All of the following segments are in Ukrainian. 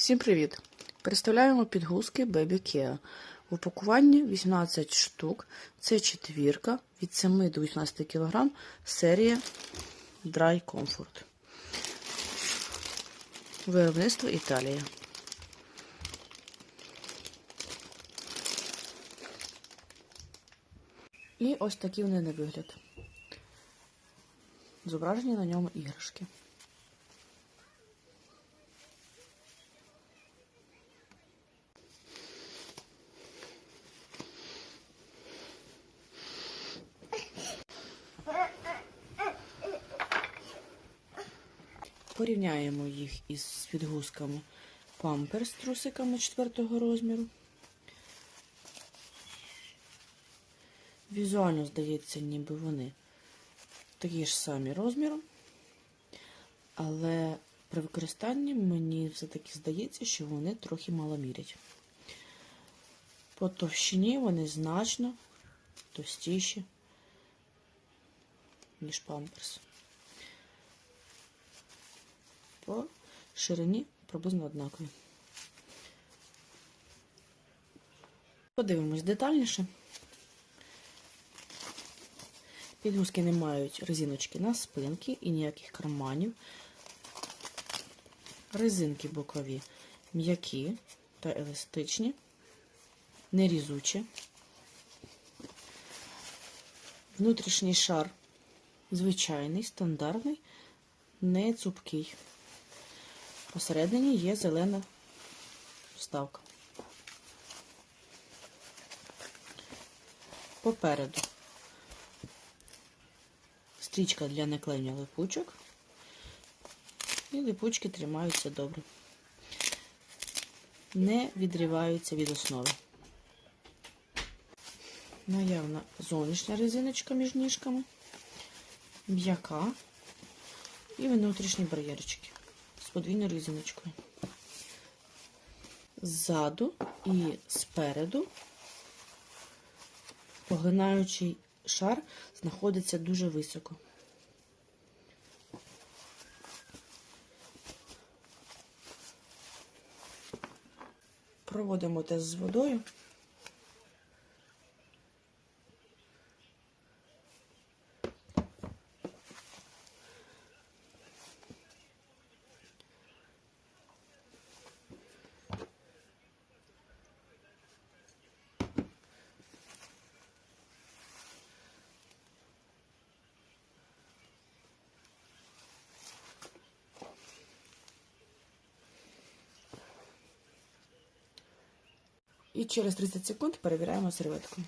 Всім привіт! Представляємо підгузки Baby Care. В упакуванні 18 штук. Це четвірка від 7 до 18 кг. Серія Dry Comfort. Виробництво Італія. І ось такі вони на вигляд. Зображені на ньому іграшки. Порівняємо їх із відгузками памперс з трусиками 4 розміру. Візуально здається, ніби вони такі ж самі розміром, але при використанні мені все-таки здається, що вони трохи мало мірять. По товщині вони значно товстіші, ніж памперс. По ширині приблизно однакові. Подивимось детальніше. Підгузки не мають резиночки на спинки і ніяких карманів. Резинки бокові м'які та еластичні, нерізучі. Внутрішній шар звичайний, стандартний, не цупкий. Посередині є зелена вставка. Попереду стрічка для наклеєння липучок. І липучки тримаються добре. Не відриваються від основи. Наявна зовнішня резиночка між ніжками, м'яка і внутрішні бар'єрчики з подвійною резиночкою. Ззаду і спереду поглинаючий шар знаходиться дуже високо. Проводимо тест з водою. І через 30 секунд перевіряємо серветку.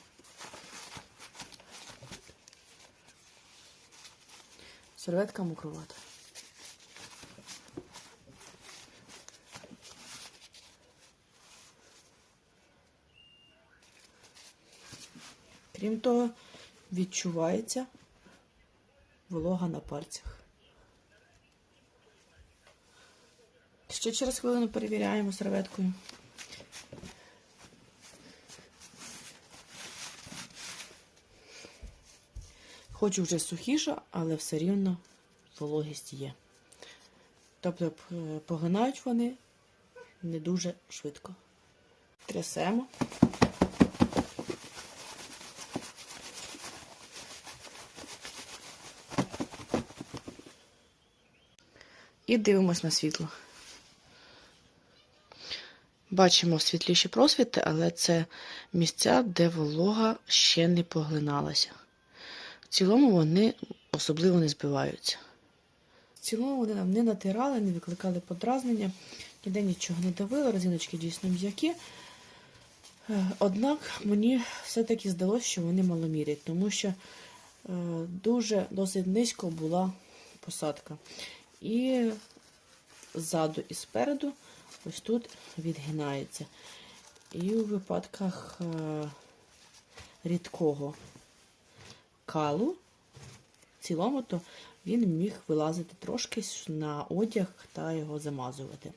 Серветка мокрувата. Крім того, відчувається волога на пальцях. Ще через хвилину перевіряємо серветкою. Хоч вже сухіша, але все рівно вологість є. Тобто поглинають вони не дуже швидко. Трясемо. І дивимось на світло. Бачимо світліші просвіти, але це місця, де волога ще не поглиналася. Цілому вони особливо не збиваються. В цілому вони нам не натирали, не викликали подразнення, ніде нічого не давили, резиночки дійсно м'які. Е, Однак мені все-таки здалося, що вони маломірять, тому що е, дуже досить низько була посадка. І ззаду і спереду ось тут відгинається. І у випадках е, рідкого калу, в цілому, то він міг вилазити трошки на одяг та його замазувати.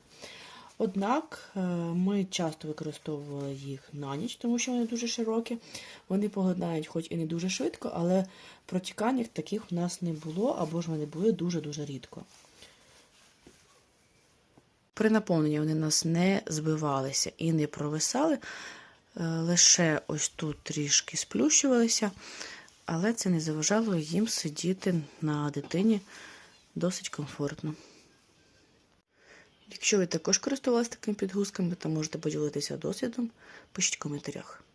Однак е, ми часто використовували їх на ніч, тому що вони дуже широкі. Вони поглинають хоч і не дуже швидко, але протікань таких у нас не було, або ж вони були дуже-дуже рідко. При наповненні вони нас не збивалися і не провисали, е, лише ось тут трішки сплющувалися, але це не заважало їм сидіти на дитині досить комфортно. Якщо ви також користувалися такими підгузками, то можете поділитися досвідом, пишіть в коментарях.